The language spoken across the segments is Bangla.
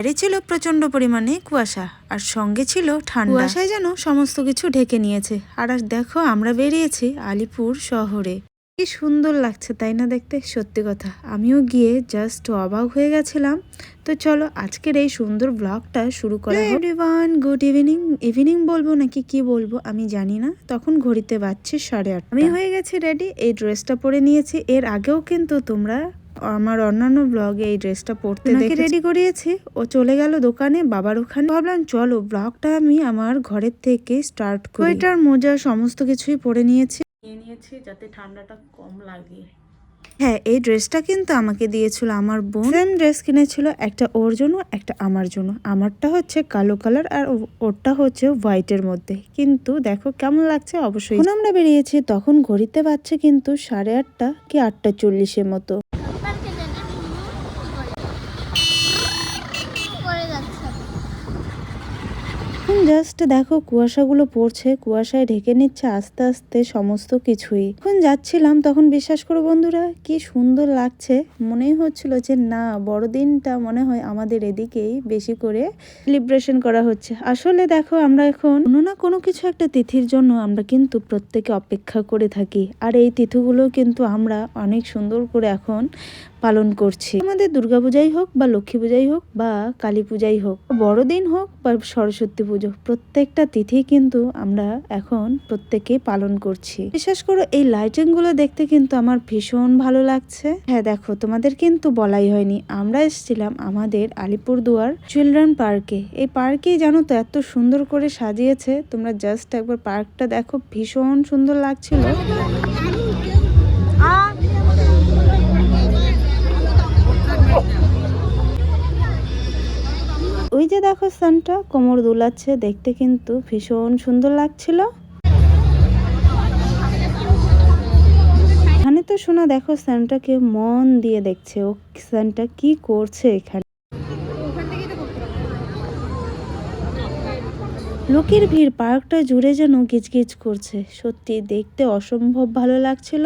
বাইরে ছিল প্রচণ্ড পরিমাণে কুয়াশা আর সঙ্গে ছিল ঠান্ডা। কুয়াশায় যেন সমস্ত কিছু ঢেকে নিয়েছে। আর আর দেখো আমরা বেরিয়েছি আলিপুর শহরে। কি সুন্দর লাগছে তাই না দেখতে? সত্যি কথা। আমিও গিয়ে জাস্ট অবাক হয়ে গেছিলাম। তো চলো আজকের এই সুন্দর ব্লগটা শুরু করা এভরিওয়ান গুড ইভিনিং ইভিনিং বলব নাকি কি বলব আমি জানি না। তখন ঘড়িতে বাজছে সাড়ে আট আমি হয়ে গেছি রেডি এই ড্রেসটা পরে নিয়েছি। এর আগেও কিন্তু তোমরা আমার অন্যান্য ব্লগে এই ড্রেসটা পরতে দেখে রেডি করিয়েছি। ও চলে গেল দোকানে বাবার ওখানে। ভাবলাম চলো ব্লগটা আমি আমার ঘরের থেকে স্টার্ট করি। সোয়েটার মোজা সমস্ত কিছুই পরে নিয়েছি। নিয়ে নিয়েছি যাতে ঠান্ডাটা কম লাগে। হ্যাঁ এই ড্রেসটা কিন্তু আমাকে দিয়েছিল আমার বোন। সেম ড্রেস কিনেছিল একটা ওর জন্য একটা আমার জন্য। আমারটা হচ্ছে কালো কালার আর ওরটা হচ্ছে হোয়াইটের মধ্যে। কিন্তু দেখো কেমন লাগছে অবশ্যই যখন আমরা বেরিয়েছি তখন ঘড়িতে বাজছে কিন্তু সাড়ে আটটা কি আটটা চল্লিশের মতো করে যাচ্ছে এখন জাস্ট দেখো কুয়াশাগুলো পড়ছে, কুয়াশায় ঢেকে নিচ্ছে আস্তে আস্তে সমস্ত কিছুই। এখন যাচ্ছিলাম তখন বিশ্বাস করো বন্ধুরা, কি সুন্দর লাগছে। মনেই হচ্ছিল যে না, বড়দিনটা মনে হয় আমাদের এদিকেই বেশি করে সেলিব্রেশন করা হচ্ছে। আসলে দেখো আমরা এখন কোনো না কোনো কিছু একটা তিথির জন্য আমরা কিন্তু প্রত্যেকে অপেক্ষা করে থাকি। আর এই তিথিগুলো কিন্তু আমরা অনেক সুন্দর করে এখন পালন করছি। আমাদের দুর্গাপূজাই হোক বা লক্ষ্মী পূজাই হোক বা কালী পূজাই হোক, বড়দিন হোক বা সরস্বতী পুজো, প্রত্যেকটা তিথি কিন্তু আমরা এখন প্রত্যেকে পালন করছি। বিশেষ করে, এই লাইটিংগুলো দেখতে কিন্তু আমার ভীষণ ভালো লাগছে। হ্যাঁ দেখো, তোমাদের কিন্তু বলাই হয়নি। আমরা এসেছিলাম আমাদের আলিপুরদুয়ার চিলড্রেন পার্কে এই পার্কেই জানো তো এত সুন্দর করে সাজিয়েছে। তোমরা জাস্ট একবার পার্কটা দেখো, ভীষণ সুন্দর লাগছিল। দেখো সানটা কোমর দুলাচ্ছে, দেখতে কিন্তু ভীষণ সুন্দর লাগছিল। এখানে তো শোনা, দেখো সানটাকে মন দিয়ে দেখছে। ও সানটা কি করছে এখানে? লোকের ভিড়, পার্কটা জুড়ে যেন গিজগিজ করছে। সত্যি দেখতে অসম্ভব ভালো লাগছিল।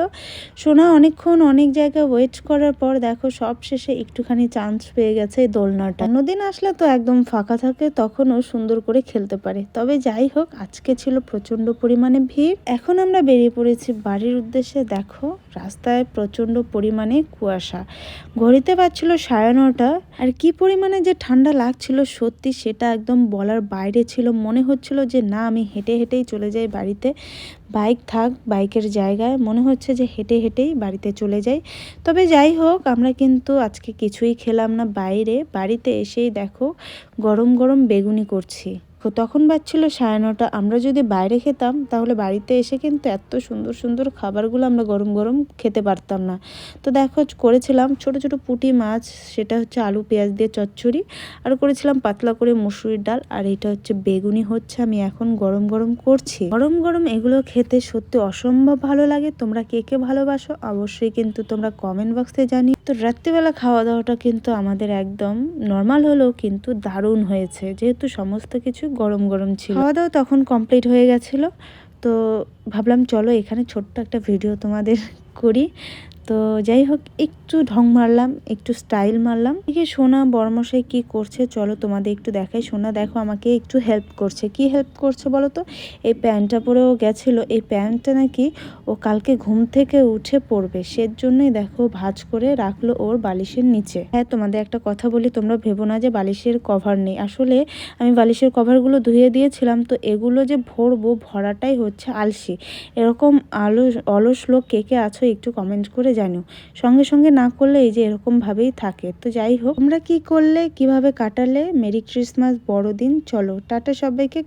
সোনা অনেকক্ষণ অনেক জায়গায় ওয়েট করার পর দেখো সব শেষে একটুখানি চান্স পেয়ে গেছে এই দোলনাটা। অন্যদিন আসলে তো একদম ফাঁকা থাকে, তখনও সুন্দর করে খেলতে পারে। তবে যাই হোক, আজকে ছিল প্রচণ্ড পরিমাণে ভিড়। এখন আমরা বেরিয়ে পড়েছি বাড়ির উদ্দেশ্যে। দেখো, রাস্তায় প্রচণ্ড পরিমাণে কুয়াশা। ঘড়িতে পাচ্ছিল সাড়ে নটা। আর কি পরিমাণে যে ঠান্ডা লাগছিল সত্যি সেটা একদম বলার বাইরে ছিল। মনে হচ্ছিল যে, না, আমি হেঁটে হেঁটেই চলে যাই বাড়িতে। বাইক থাক, বাইকের জায়গায়। মনে হচ্ছে যে, হেঁটে হেঁটেই বাড়িতে চলে যাই। তবে যাই হোক, আমরা কিন্তু আজকে কিছুই খেলাম না বাইরে। বাড়িতে এসেই দেখো, গরম গরম বেগুনি করছি। তো তখন বাজছিল সাড়ে নটা। আমরা যদি বাইরে খেতাম, তাহলে বাড়িতে এসে কিন্তু এত সুন্দর সুন্দর খাবারগুলো আমরা গরম গরম খেতে পারতাম না। তো দেখো, করেছিলাম ছোট ছোট পুঁটি মাছ, সেটা হচ্ছে আলু, পেঁয়াজ দিয়ে চচ্চড়ি, আর করেছিলাম পাতলা করে মুসুরির ডাল, আর এটা হচ্ছে বেগুনি হচ্ছে আমি এখন গরম গরম করছি। গরম গরম এগুলো খেতে সত্যি অসম্ভব ভালো লাগে। তোমরা কে কে ভালোবাসো অবশ্যই কিন্তু তোমরা কমেন্ট বক্সে জানি তো রাত্রিবেলা খাওয়া দাওয়াটা কিন্তু আমাদের একদম নর্মাল হলেও কিন্তু দারুণ হয়েছে। যেহেতু সমস্ত কিছু গরম গরম ছিল। খাওয়া দাওয়া তখন কমপ্লিট হয়ে গেছিল। তো ভাবলাম, চলো এখানে ছোট্ট একটা ভিডিও তোমাদের করি। তো যাই হোক, একটু ঢং মারলাম, একটু স্টাইল মারলাম। এদিকে সোনা বর্মশাই কি করছে, চলো তোমাদের একটু দেখাই। সোনা, দেখো আমাকে একটু হেল্প করছে। কি হেল্প করছে বলো তো? এই প্যান্টটা পরেও গেছিল। এই প্যান্টটা নাকি ও কালকে ঘুম থেকে উঠে পড়বে। সের জন্যই দেখো ভাঁজ করে রাখল ওর বালিশের নিচে। হ্যাঁ তোমাদের একটা কথা বলি, তোমরা ভেবো না যে বালিশের কভার নেই। আসলে আমি বালিশের কভারগুলো ধুয়ে দিয়েছিলাম, তো এগুলো যে ভরবো, ভরাটাই হচ্ছে আলসি। এরকম আলস অলস লোক কে কে আছো একটু কমেন্ট করে জানো সঙ্গে সঙ্গে না করলে এই যে এরকমভাবেই থাকে। তো যাই হোক আমরা কি করলে, কীভাবে কাটালে? মেরি ক্রিসমাস, বড়দিন, চলো, টাটা সবাইকে